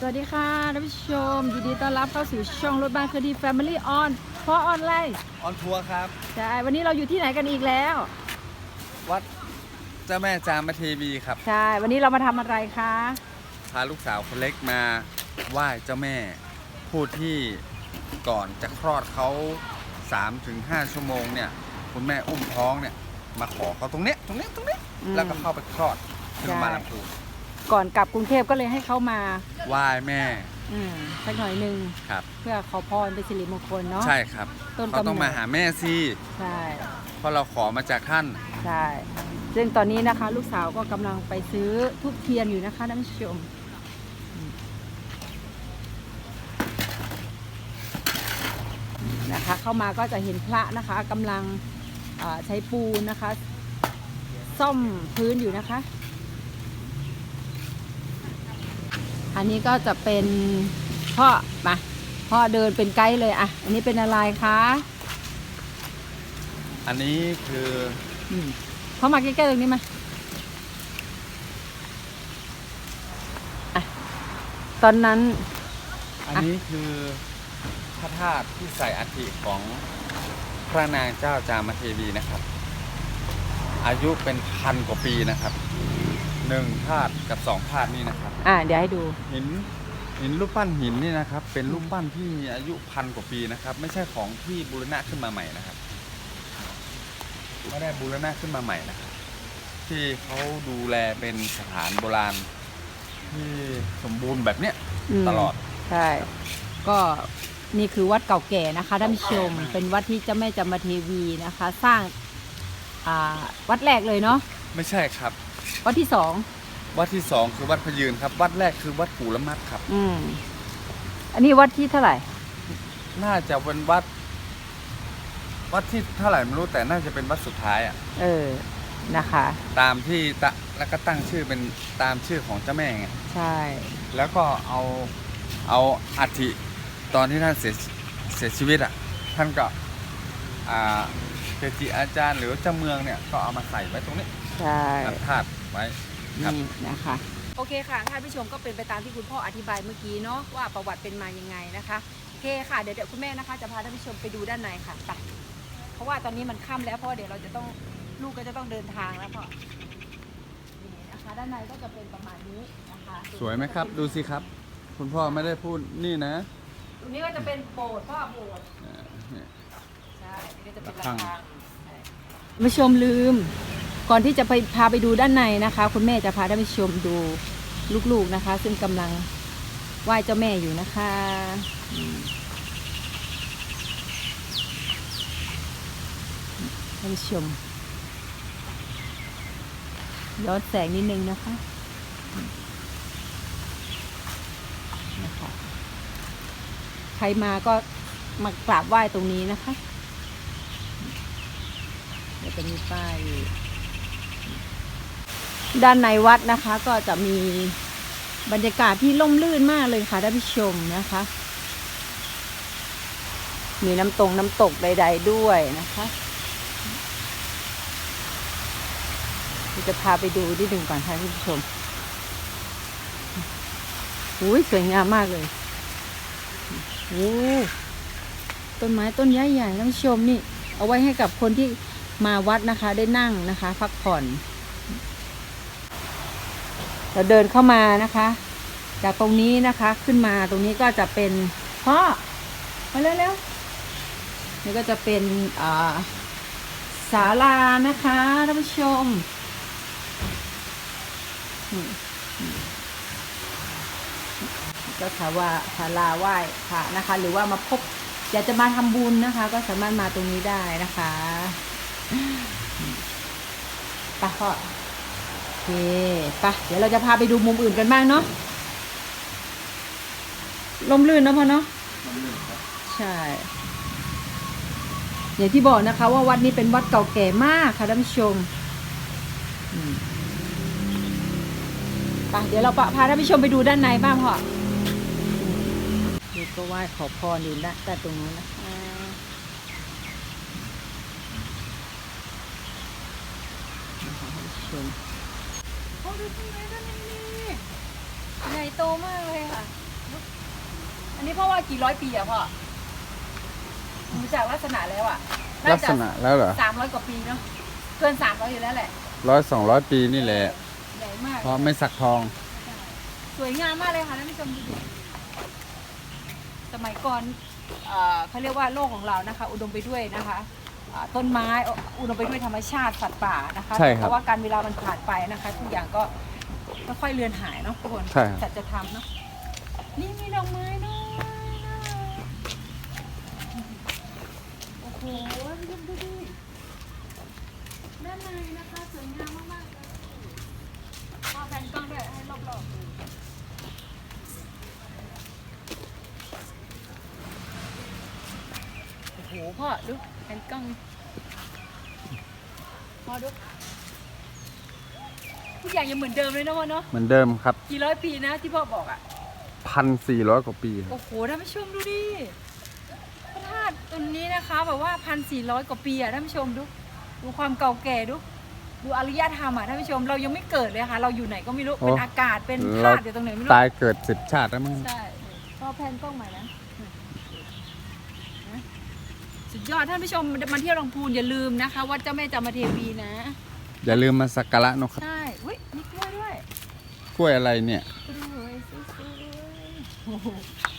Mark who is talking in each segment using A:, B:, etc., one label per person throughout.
A: สวัสดีค่ะท่านผู้ชมยินดีต้อนรับเข้าสู่ช่องรถบ้านคดี Family On เพราะออนไลน์
B: ออนทัวร์ครับ
A: ใช่วันนี้เราอยู่ที่ไหนกันอีกแล้ว
B: วัดเจ้าแม่จามเทวีครับ
A: ใช่วันนี้เรามาทำอะไรคะ
B: พาลูกสาวคนเล็กมาไหว้เจ้าแม่ ผู้ที่ก่อนจะคลอดเขา 3-5 ชั่วโมงเนี่ย คุณแม่อุ้มท้องเนี่ย มาขอเขาตรงเนี้ยตรงเนี้ยตรงเนี้ย
A: อืม
B: แล้วก็เข้าไปคลอดที่โรงพยาบาล
A: ใช่
B: ลำพูน
A: ก่อนกลับกรุงเทพก็เลยให้เขามา
B: ไหว้แม่
A: อืมสักหน่อยหนึ่ง
B: ครับ
A: เพื่อขอพรเป็นสิริมงคลเนาะ
B: ใช่ครับ
A: ต้น
B: เขาต้อง
A: กำเนิด
B: มาหาแม่สิ
A: ใช่
B: เพราะเราขอมาจากท่าน
A: ใช่ ซึ่งตอนนี้นะคะ ลูกสาวก็กำลังไปซื้อทุกเทียนอยู่นะคะท่านผู้ชมอืมนะคะ เข้ามาก็จะเห็นพระนะคะกำลังเอ่อใช้ปูนนะคะ ซ่อมพื้นอยู่นะคะ อันนี้ก็จะเป็นพ่อมาพ่อเดินเป็นไกด์เลยอะ อันนี้เป็นอะไรคะ
B: อันนี้คือ
A: อืมเข้ามาใกล้ๆตรงนี้มาอะตอนนั้น
B: อันนี้คือพระธาตุที่ใส่อัฐิของพระนางเจ้าจามเทวีนะครับ อายุเป็นพันกว่าปีนะครับ หนึ่งธาตุกับสองธาตุนี่นะครับ
A: อะเดี๋ยวให้ดู
B: หินหินรูปปั้นหินนี่นะครับ เป็นรูปปั้นที่มีอายุพันกว่าปีนะครับ ไม่ใช่ของที่บูรณะขึ้นมาใหม่นะครับไม่ได้บูรณะขึ้นมาใหม่นะครับที่เขาดูแลเป็นสถานโบราณ ที่สมบูรณ์แบบเนี้ย
A: ม
B: ตลอด
A: ใช่ ก็นี่คือวัดเก่าแก่นะคะท่านผู้ชม เป็นวัดที่เจ้าแม่จามเทวีนะคะ สร้างอ่าวัดแรกเลยเนาะ
B: ไม่ใช่ครับ
A: วัดที่สอง
B: วัดที่สองคือวัดพะยืนครับ วัดแรกคือวัดกูละมัดครับ
A: อืมอันนี้วัดที่เท่าไหร่
B: น่าจะเป็นวัด วัดที่เท่าไหร่ไม่รู้แต่น่าจะเป็นวัดสุดท้ายอะ
A: เออนะคะ
B: ตามที่ตะแล้วก็ตั้งชื่อเป็นตามชื่อของเจ้าแม่ไง
A: ใช่
B: แล้วก็เอาเอาอัฐิตอนที่ท่านเสียเสียชีวิตอะ ท่านก็อ่าเกจิอาจารย์หรือเจ้าเมืองเนี่ยก็เอามาใส่ไว้ตรงนี้
A: ใช่
B: อัฐาตุ ไว้ ครับ
A: นี่นะคะ โอเคค่ะท่านผู้ชมก็เป็นไปตามที่คุณพ่ออธิบายเมื่อกี้เนาะว่าประวัติเป็นมายังไงนะคะโอเคค่ะเดี๋ยวเดี๋ยวคุณแม่นะคะ จะพาท่านผู้ชมไปดูด้านในค่ะไปเพราะว่าตอนนี้มันค่ำแล้วเพราะว่าเดี๋ยวเราจะต้องลูกก็จะต้องเดินทางแล้วพ่อนี่นะคะด้านในก็จะเป็นประมาณนี้นะคะ
B: สวยไหมครับ ดูสิครับ คุณพ่อไม่ได้พูดนี่นะ
A: ตรงนี้ก็จะเป็นโบสถ์พ่อโบสถ์
B: อ่าเนี่ย
A: ใช่นี่ก็จะเป็น
B: ระ
A: ระ
B: ฆัง
A: ฆัง ใช่ท่านผู้ชมลืม ก่อนที่จะไปพาไปดูด้านในนะคะ คุณแม่จะพาท่านผู้ชมดูลูกๆนะคะ ซึ่งกำลังไหว้เจ้าแม่อยู่นะคะท่านผู้ชมย้อนแสงนิดนึงนะคะนะคะใครมาก็มากราบไหว้ตรงนี้นะคะ เดี๋ยวจะมีป้ายอยู่ ด้านในวัดนะคะ ก็จะมีบรรยากาศที่ร่มรื่นมากเลยค่ะท่านผู้ชมนะคะ มีน้ำตรงน้ำตกใด ๆ ด้วยนะคะเดี๋ยวจะพาไปดูที่หนึ่งก่อนค่ะท่านผู้ชมอุ้ยสวยงามมากเลยโอ้ต้นไม้ต้นใหญ่ๆท่านผู้ชมนี่ เอาไว้ให้กับคนที่มาวัดนะคะ ได้นั่งนะคะ พักผ่อน เราเดินเข้ามานะคะ จากตรงนี้นะคะขึ้นมาตรงนี้ก็จะเป็นพ่อมาเร็วๆนี่ก็จะเป็นศาลานะคะท่านผู้ชมก็ถาว่าศาลาไหว้พระนะคะ หรือว่ามาพบอยากจะมาทำบุญนะคะ ก็สามารถมาตรงนี้ได้นะคะไปะพ่อ เคไปะเดี๋ยวเราจะพาไปดูมุมอื่นกันบ้างเนาะลมลื่นเนอะพ่อเนาะใช่ อย่างที่บอกนะคะ ว่าวัดนี้เป็นวัดเก่าแก่มากค่ะท่านผู้ชมอืมไปเดี๋ยวเราพาท่านผู้ชมไปดูด้านในบ้างพ่อนี่ก็ไหว้ขอพรอยู่ด้านด้านตรงนู้นนะคะนะคะท่านผู้ชมโอ้ดูตรงนี้ด้านนี้นี่ใหญ่โตมากเลยค่ะนี่เพราะว่ากี่ร้อยปีอะพ่อดูจากลักษณะแล้วอะ
B: ลักษณะแล้วเหรอ
A: สามร้อยกว่าปีเนาะ เกินสามร้อยอยู่แล้วแหละ
B: ร้อยสองร้อยปีนี่แหละ
A: ใหญ่มาก
B: เพราะไม่สักทอง
A: สวยงามมากเลยค่ะท่านผู้ชมดูดิสมัยก่อนเอ่อเขาเรียกว่าโลกของเรานะคะ อุดมไปด้วยนะคะ อ่าต้นไม้อุดมไปด้วยธรรมชาติสัตว์ป่านะคะ
B: ใช่ครับ
A: เพราะว่าการเวลามันผ่านไปนะคะ ทุกอย่างก็ค่อยๆเลือนหายเนาะทุกคน
B: ใช่ครับ
A: จัดจะทำเนาะนี่มีดอกไม้ด้วยน่ารักโอ้โหดูดิดูดิด้านในนะคะสวยงามมากๆเลยพอแพนกล้องด้วยให้รอบๆดูโอ้โหพ่อดู แผ่นกล้องพ่อดูทุกอย่างยังเหมือนเดิมเลยนะพ่อเนาะ
B: เหมือนเดิมครับ
A: กี่ร้อยปีนะที่พ่อบอกอะ
B: พันสี่ร้อยกว่าปี
A: โอ้โหท่านผู้ชมดูดิพระธาตุตรงนี้นะคะแบบว่าพันสี่ร้อยกว่าปีอะท่านผู้ชมดู ดูความเก่าแก่ดู ดูอารยธรรมอะท่านผู้ชมเรายังไม่เกิดเลยค่ะ เราอยู่ไหนก็ไม่รู้
B: โอ้
A: เป็นอากาศเป็นธาตุอยู่ตรงไหนไม่รู้
B: ตายเกิดสิบชาติแล้วมั้ง
A: ใช่พ่อแพนกล้องใหม่นะนะ สุดยอดท่านผู้ชมมาเที่ยวลำพูนอย่าลืมนะคะวัดเจ้าแม่จามเทวีนะ
B: อย่าลืมมาสักการะนะครับ
A: ใช่อุ้ยมีกล้วยด้วย
B: กล้วยอะไรเนี่ย
A: กล้วยสวยๆโอ้โห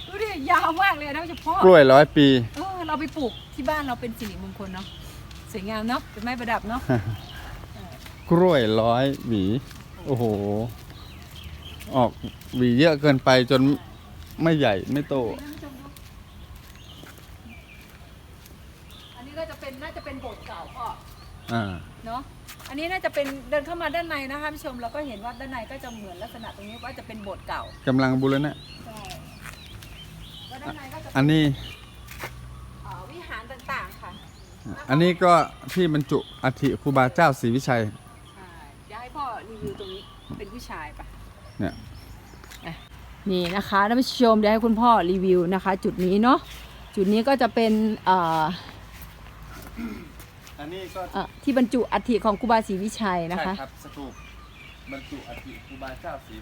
A: ดูดิยาวมากเลยนะเฉพาะ
B: กล้วยร้อยปี
A: เออเราไปปลูกที่บ้านเราเป็นสิริมงคลเนาะสวยงามเนาะเป็นไม้ประดับเนาะ
B: กล้วยร้อยหวี โอ้โห ออกหวีเยอะเกินไปจนไม่ใหญ่ไม่โต
A: ท่านผู้ชมดูอันนี้ก็จะ เป็นน่าจะเป็นโบสถ์เก่าพ่อ
B: อ่า
A: เนาะอันนี้น่าจะเป็นเดินเข้ามาด้านในนะคะท่านผู้ชมเราก็เห็นว่าด้านในก็จะเหมือนลักษณะตรงนี้ว่าจะเป็นโบสถ์เก่า
B: กำลังบูรณะ
A: ใช่แล้วด้านในก็จะ
B: อันนี้
A: เอ่อวิหารต่างๆค่ะ
B: อันนี้ก็ที่บรรจุอัฐิครูบาเจ้าศรีวิชัย
A: ใช่เดี๋ยวให้พ่อรีวิวตรงนี้เป็นผู้ชายปะ
B: เนี่ย
A: อะนี่นะคะท่านผู้ชมเดี๋ยวให้คุณพ่อรีวิวนะคะ จุดนี้เนาะจุดนี้ก็จะเป็นเอ่อ
B: อันนี้ก็
A: เอ่อที่บรรจุอัฐิของครูบาศรีวิชัยนะคะ
B: ใช่ครับสถูปบรรจุอัฐิครูบาเจ้าศรี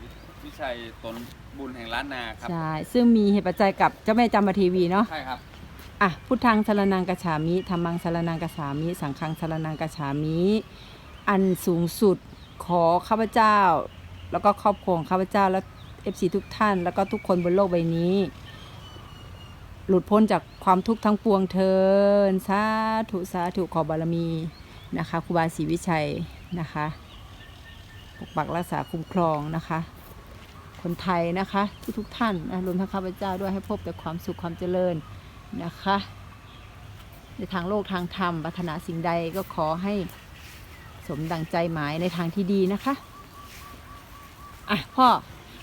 B: วิชัยตนบุญแห่งล้านนาครับ
A: ใช่ ซึ่งมีเหตุปัจจัยกับเจ้าแม่จามเทวีเนาะ
B: ใช่ครับ
A: อะพุทธังสารนังกฉามิธรรมังสารนังกฉามิ สังฆังสารนังกฉามิ อันสูงสุดขอข้าพเจ้า แล้วก็ครอบครัวของข้าพเจ้าและเอฟซีทุกท่าน แล้วก็ทุกคนบนโลกใบนี้ หลุดพ้นจากความทุกข์ทั้งปวงเทินสาธุสาธุขอบารมีนะคะครูบาศรีวิชัยนะคะปกปักรักษาคุ้มครองนะคะ คนไทยนะคะทุกทุกท่านนะรวมทั้งข้าพเจ้าด้วยให้พบแต่ความสุขความเจริญนะคะ ในทางโลกทางธรรมปรารถนาสิ่งใดก็ขอให้สมดังใจหมายในทางที่ดีนะคะอะพ่อ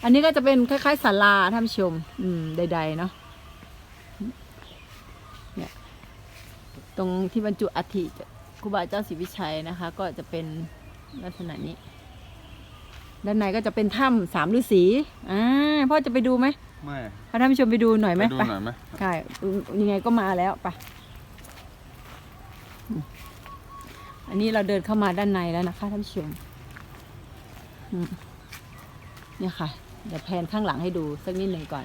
A: อันนี้ก็จะเป็นคล้ายๆศาลาท่านผู้ชม อืม ใดๆ เนาะเนี่ย ตรงที่บรรจุอัฐิครูบาเจ้าศรีวิชัยนะคะ ก็จะเป็นลักษณะนี้ ด้านในก็จะเป็นถ้ำสามฤาษีอ่าพ่อจะไปดูไหม
B: ไม่
A: พาท่านผู้ชมไปดูหน่อยไห
B: ไป
A: ม
B: ดู
A: ไป
B: หน่อยไหม
A: ใช่ยังไงก็มาแล้วไปอืมอันนี้เราเดินเข้ามาด้านในแล้วนะคะท่านผู้ชมอืมเนี่ยค่ะเดี๋ยวแพนข้างหลังให้ดูสักนิดหนึ่งก่อน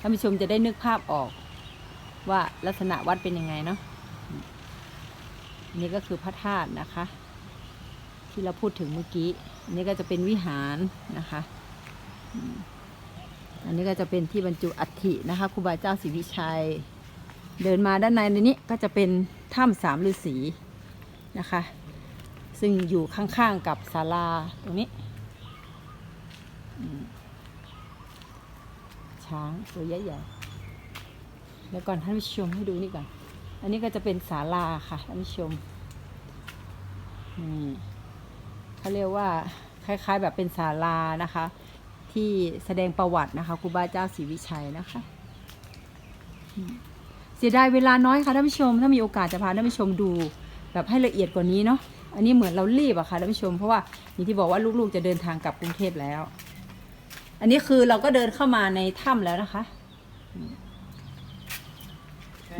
A: ท่านผู้ชมจะได้นึกภาพออก ว่าลักษณะวัดเป็นยังไงเนาะอืมอั นี่ก็คือพระธาตุนะคะ ที่เราพูดถึงเมื่อกี้นนี้ก็จะเป็นวิหารนะคะ อันนี้ก็จะเป็นที่บรรจุอัฐินะคะครูบาเจ้าศรีวิชัย เดินมาด้านในในนี้ก็จะเป็นถ้ำสามฤาษีนะคะ ซึ่งอยู่ข้างๆกับศาลาตรงนี้ช้างตัวใหญ่ๆแล้วก่อนท่านผู้ชมให้ดูนี่ก่อน อันนี้ก็จะเป็นศาลาค่ะท่านผู้ชมนี่เขาเรียกว่าคล้ายๆ แบบเป็นศาลานะคะ ที่แสดงประวัตินะคะครูบาเจ้าศรีวิชัยนะคะอืมเสียดายเวลาน้อยค่ะท่านผู้ชม ถ้ามีโอกาสจะพาท่านผู้ชมดูแบบให้ละเอียดกว่านี้เนาะอันนี้เหมือนเรารีบอะค่ะท่านผู้ชม เพราะว่าอย่างที่บอกว่าลูกๆจะเดินทางกลับกรุงเทพแล้ว อันนี้คือเราก็เดินเข้ามาในถ้ำแล้วนะคะ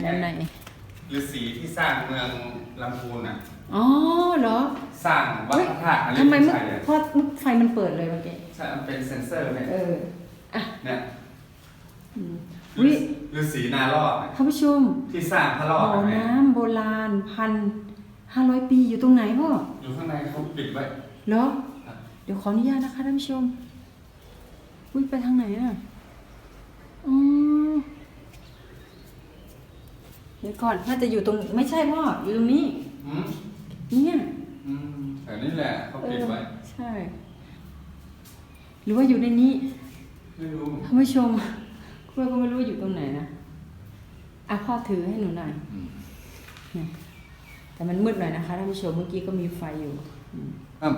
A: ด้านใน
B: ฤาษีที่สร้างเมืองลำพูนอะ
A: อ๋อเหรอ
B: สร้างวัดพระธาตุอันนี้
A: ทำไมเมื่อ
B: ใช่เลย
A: เพราะไฟมันเปิดเลยเมื่อกี้
B: ใช่มันเป็นเซ็นเซอร์เนี่ย
A: เอออะ
B: เนี่ย
A: อืมอุ้ย
B: ฤาษีนารอด
A: ท่านผู้ชม
B: ที่สร้างพระรอ
A: บ่
B: ด
A: อ
B: นะแม่
A: น้ำโบราณพันห้าร้อยปีอยู่ตรงไหนพ่อ
B: อยู่ข้างในเขาปิดไว้
A: เหรอ
B: ครับ
A: เดี๋ยวขออนุญาตนะคะท่านผู้ชมอุ้ยไปทางไหนอะ อ๋อเดี๋ยวก่อนน่าจะอยู่ตรงไม่ใช่พ่ออยู่ตรงนี้
B: อืม
A: เนี่ย
B: อืมแต่นี่แหละเขาปิดไว้
A: เออใช่ หรือว่าอยู่ในนี้
B: ไม่รู้
A: ท่านผู้ชมกล้วยก็ไม่รู้ว่าอยู่ตรงไหนนะอะพ่อถือให้หนูหน่อย
B: อืม
A: เนี่ยแต่มันมืดหน่อยนะคะท่านผู้ชมเมื่อกี้ก็มีไฟอยู่อืม
B: อะ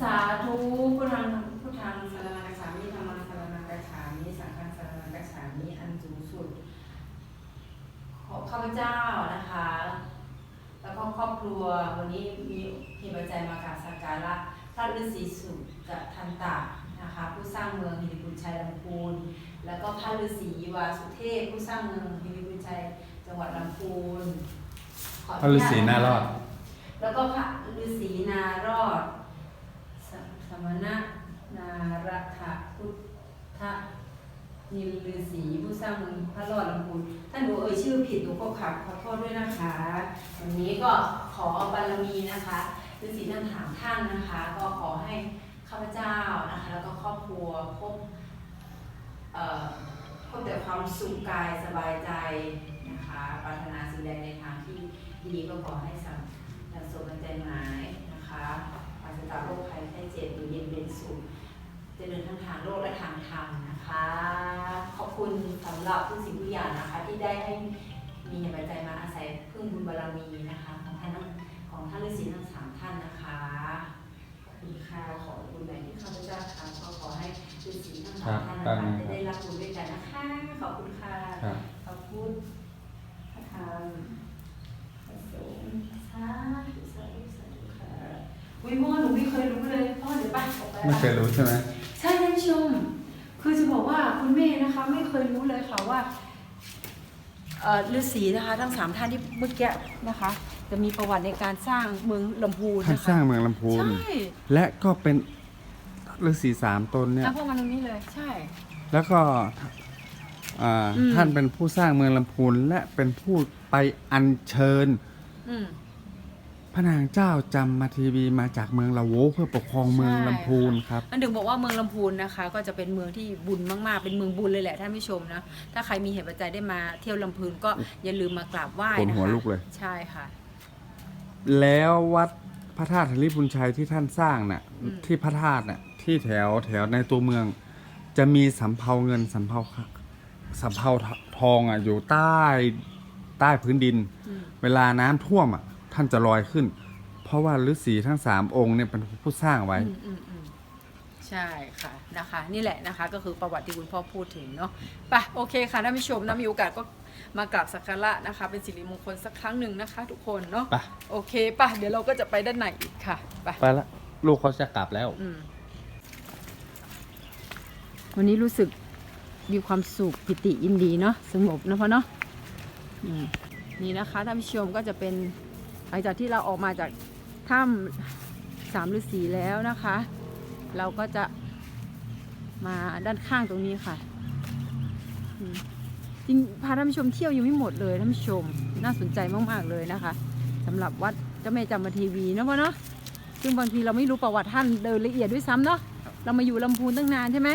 A: สาธุพุทธังพุทธังสารนังกัจฉามิธรรมังสารนังกัจฉามิสังฆังสารนังกัจฉามิอันสูงสุด ขอข้าพเจ้านะคะ แล้วก็ครอบครัววันนี้มีเหตุปัจจัยมากราบสักการะพระฤาษีสุกับทันตะนะคะผู้สร้างเมืองฮิริบุญชัยลำพูน แล้วก็พระฤาษีวาสุเทพผู้สร้างเมืองฮิริบุญชัยจังหวัดลำพูนขอ
B: พระฤาษีนารอด
A: แล้วก็พระฤาษีนารอดสสมณะนารัฐพุทธ นิลฤาษีผู้สร้างเมืองพระรอดลำพูนถ้าหนูเอ่ยชื่อผิดหนูก็ขับขอโทษด้วยนะคะ วันนี้ก็ขอบารมีนะคะฤาษีทั้งสามท่านนะคะ ก็ขอให้ข้าพเจ้านะคะ แล้วก็ครอบครัวพบเอ่อพบแต่ความสุขกายสบายใจนะคะปรารถนาสิ่งใดในทางที่ดีก็ขอให้สำดังสมใจหมายนะคะปราศจากโรคภัยไข้เจ็บอยู่เย็นเป็นสุข เจริญทั้งทางโลกและทางธรรมนะคะ ขอบคุณสำหรับทุกสิ่งทุกอย่างนะคะ ที่ได้ให้มีเหตุปัจจัยมาอาศัยพึ่งบุญบารมีนะคะ ของท่านทั้งของท่านฤาษีทั้งสามท่านนะคะขอบคุณค่ะขอบุญใหญ่ที่ข้าพเจ้าทำก็ขอให้ฤาษีทั้งสามท่าน
B: ครั
A: นะ
B: บ
A: คะจะได้รับบุญด้วยกันนะคะ ขอบคุณค่ะ
B: ครับ
A: ขอบคุณพระธรรมพระสงฆ์สาธุสาธุสาธุค่ะอุ้ยพ่อหนูไม่เคยรู้เลยพ่อเดี๋ยวไปออกไป
B: ไม่เคยรู้ใช่ไหม
A: ยรู้เลยค่ะว่าเอ่อฤาษีนะคะ ทั้งสามท่านที่เมื่อกี้นะคะ จะมีประวัติในการสร้างเมืองลำพูน
B: ท่าน
A: นะ
B: สร้า
A: คะ
B: งเมืองลำพูน
A: ใช่
B: และก็เป็นฤาษีสามตนเนี่ย
A: เอาพวกมาตรงนี้เลยใช่
B: แล้วก็อ่า
A: อืม
B: ท่านเป็นผู้สร้างเมืองลำพูนและเป็นผู้ไปอัญเชิญ
A: อืม
B: พ ระนางเจ้าจำมาทีวีมาจากเมืองละโวเพื่อปกครองเมือง
A: ใช่
B: ลำพูนครับ
A: อันถึงบอกว่าเมืองลำพูนนะคะ ก็จะเป็นเมืองที่บุญมากๆ เป็นเมืองบุญเลยแหละท่านผู้ชมนะถ้าใครมีเหตุปัจจัยได้มาเที่ยวลำพูนก็อย่าลืมมากราบไหว้
B: ขน
A: นะคะ
B: หัวลุกเลย
A: ใช่ค่ะ
B: แล้ววัดพระธาตุธริพุนชัยที่ท่านสร้างน่ะ
A: อืม
B: ที่พระธาตุน่ะที่แถวแถวในตัวเมือง จะมีสำเภาเงินสำเภาสำเภาทองอะอยู่ใต้ใต้พื้นดิน
A: อืม
B: เวลาน้ำท่วมอะ ท่านจะลอยขึ้น เพราะว่าฤาษีทั้งสามองค์เนี่ยเป็นผู้สร้างไว้
A: อืมอืมอืมใช่ค่ะนะคะ นี่แหละนะคะ ก็คือประวัติที่คุณพ่อพูดถึงเนาะไปโอเคค่ะท่านผู้ชมนะมีโอกาสก็มากราบสักการะนะคะ เป็นสิริมงคลสักครั้งหนึ่งนะคะ ทุกคนเนาะ
B: ไป
A: โอเคป่ะเดี๋ยวเราก็จะไปด้านในอีกค่ะไป
B: ไปละลูกเขาจะกลับแล้ว
A: อืมวันนี้รู้สึกมีความสุขปิติยินดีเนาะสงบนะพ่อเนาะอืมนี่นะคะท่านผู้ชมก็จะเป็น หลังจากที่เราออกมาจากถ้ำสามฤาษีแล้วนะคะ เราก็จะมาด้านข้างตรงนี้ค่ะจริงพาท่านผู้ชมเที่ยวยังไม่หมดเลยท่านผู้ชมน่าสนใจมากๆเลยนะคะสำหรับวัดเจ้าแม่จามทีวีนะพ่อเนาะซึ่งบางทีเราไม่รู้ประวัติท่านโดยละเอียดด้วยซ้ำเนาะเรามาอยู่ลำพูนตั้งนานใช่ไหม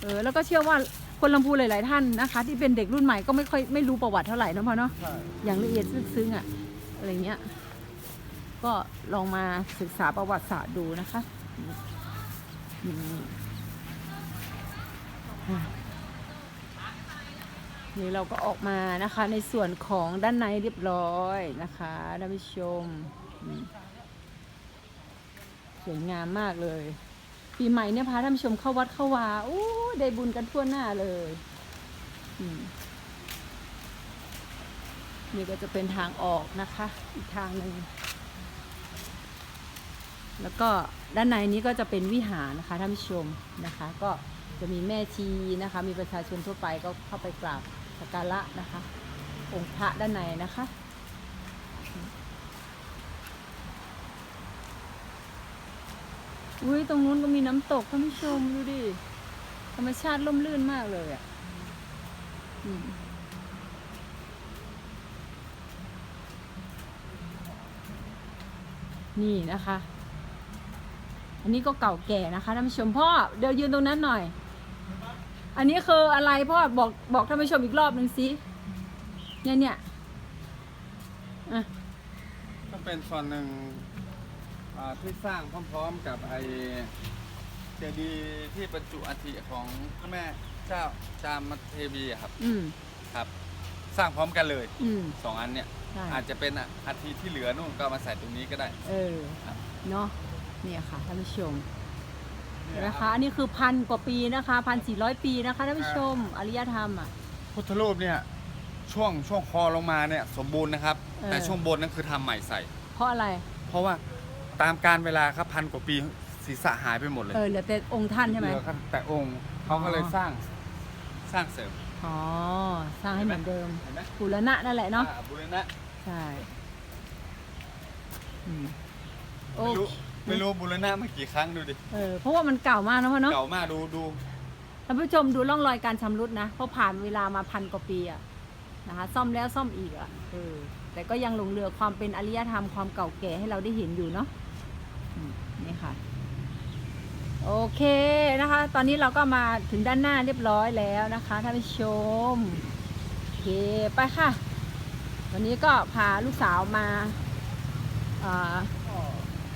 A: เออแล้วก็เชื่อว่าคนลำพูนหลาย ๆ ท่านนะคะ ที่เป็นเด็กรุ่นใหม่ก็ไม่ค่อยไม่รู้ประวัติเท่าไหร่นะพ่อเนาะอย่างละเอียดซึ้งๆอะ อะไรเงี้ย ก็ลองมาศึกษาประวัติศาสตร์ดูนะคะนี่เราก็ออกมานะคะในส่วนของด้านในเรียบร้อยนะคะท่านผู้ชมอืมสวยงามมากเลยปีใหม่เนี่ยพาท่านผู้ชมเข้าวัดเข้าวาโอ้ได้บุญกันทั่วหน้าเลย อืม นี่ก็จะเป็นทางออกนะคะ อีกทางหนึ่งแล้วก็ด้านในนี้ก็จะเป็นวิหารนะคะท่านผู้ชมนะคะ ก็จะมีแม่ชีนะคะ มีประชาชนทั่วไปก็เข้าไปกราบสักการะนะคะ องค์พระด้านในนะคะ อุ้ยตรงนู้นก็มีน้ำตกท่านผู้ชมดูดิธรรมชาติร่มรื่นมากเลยอะ่ะ อืม นี่นะคะ อันนี้ก็เก่าแก่นะคะท่านผู้ชมพ่อเดี๋ยวยืนตรงนั้นหน่อย อันนี้คืออะไรพ่อบอกบอกท่านผู้ชมอีกรอบหนึ่งสิเนี่ยเนี่ยอะ
B: ก็เป็นส่วนหนึ่งอ่าที่สร้างพร้อมๆกับไอเจดีย์ที่บรรจุอัฐิของพระแม่เจ้าจามเทวีอะครับ
A: อืม
B: ครับ สร้างพร้อมกันเลย
A: อืม
B: สองอันเนี่ย
A: ใช่
B: อาจจะเป็นอัฐิที่เหลือนู่นก็เอามาใส่ตรงนี้ก็ได้
A: เออ
B: ครับ
A: เนาะเนี่ยค่ะท่านผู้ชมเห็นะคะอันนี้คือพันกว่าปีนะคะพันสี่ร้อยปีนะคะท่านผู้ชมอริยธรรมอะ
B: พุทธรูปเนี่ยช่วงช่วงคอลงมาเนี่ยสมบูรณ์นะครับ
A: เออ
B: แต่ช่วงบนนั่นคือทำใหม่ใส่
A: เพราะอะไร
B: เพราะว่าตามการเวลาครับพันกว่าปีศีรษะหายไปหมดเลย
A: เออเหลือแต่องค์ท่านใช่ไหม
B: เหลือแต่องค์เขาก็เลย
A: อ๋อ
B: สร้างสร้างเสริม
A: อ๋อ สร้างให้เหมือนเดิม
B: เห็นไหม
A: ปุรณะนั่นแหละเนาะ
B: อ่บุรณะ
A: ใช่อืมโอ้
B: ไม่รู้ไม่รู้บุรณะมากี่ครั้งดูดิ
A: เออ เพราะว่ามันเก่ามากนะพ่อเนาะ
B: เก่ามากดูดู
A: ท่านผู้ชมดูร่องรอยการชำรุดนะ เพราะผ่านเวลามาพันกว่าปีอะนะคะซ่อมแล้วซ่อมอีกอะเออแต่ก็ยังหลงเหลือความเป็นอริยธรรมความเก่าแก่ให้เราได้เห็นอยู่เนาะอืมนี่ค่ะ โอเคนะคะ ตอนนี้เราก็มาถึงด้านหน้าเรียบร้อยแล้วนะคะท่านผู้ชมโอเคไปค่ะ วันนี้ก็พาลูกสาวมาอ่า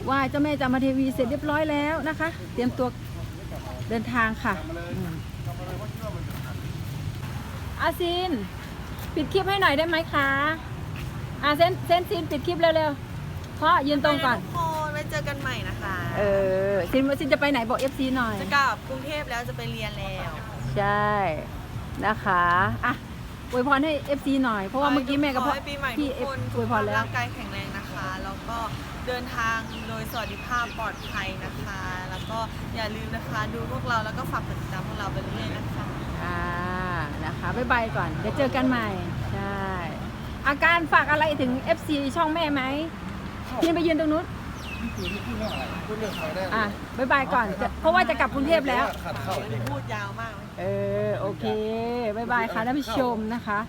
A: ไหว้เจ้าแม่จามเทวีเสร็จเรียบร้อยแล้วนะคะ เตรียมตัวเดินทางค่ะอาซิน ปิดคลิปให้หน่อยได้ไหมคะอาเซนเซนซินปิดคลิปเร็วๆเพราะยืนตรงก่อน
C: จอกันใหม่นะคะ
A: เออซินซินจะไปไหนบอกเอฟซีหน่อย
C: จะกลับกรุงเทพแล้วจะไปเรียนแล้ว
A: ใช่นะคะอะอวยพรให้ FC หน่อย เพราะว่าเมื่อกี้แม่กับ
C: ข
A: พ่
C: อ
A: อ
C: ให้ปีใหม่
A: พี่
C: ทุกคน
A: อ
C: สุ
A: วย
C: ข
A: พ
C: ภารพ
A: แล้ว
C: ร่างกายแข็งแรงนะคะ แล้วก็เดินทางโดยสวัสดิภาพปลอดภัยนะคะ แล้วก็อย่าลืมนะคะดูพวกเราแล้วก็ฝากกดติดตามพวกเราไปเรื่อยๆนะคะ
A: อ่านะคะบ๊ายบายก่อนเดี๋ยวเจอกันใหม่ใช่อาการฝากอะไรถึง FC ช่องแม่ไหมพี่ไปยืนตรงนู้น
B: พูดเรื่องใครได้
A: อะบ๊ายบายก่อนจะเพราะว่าจะกลับกรุงเทพแล้ว
B: ขัดเข้า
C: พูดยาวมากเลย
A: เออ โอเค บ๊ายบายค่ะท่านผู้ชมนะคะ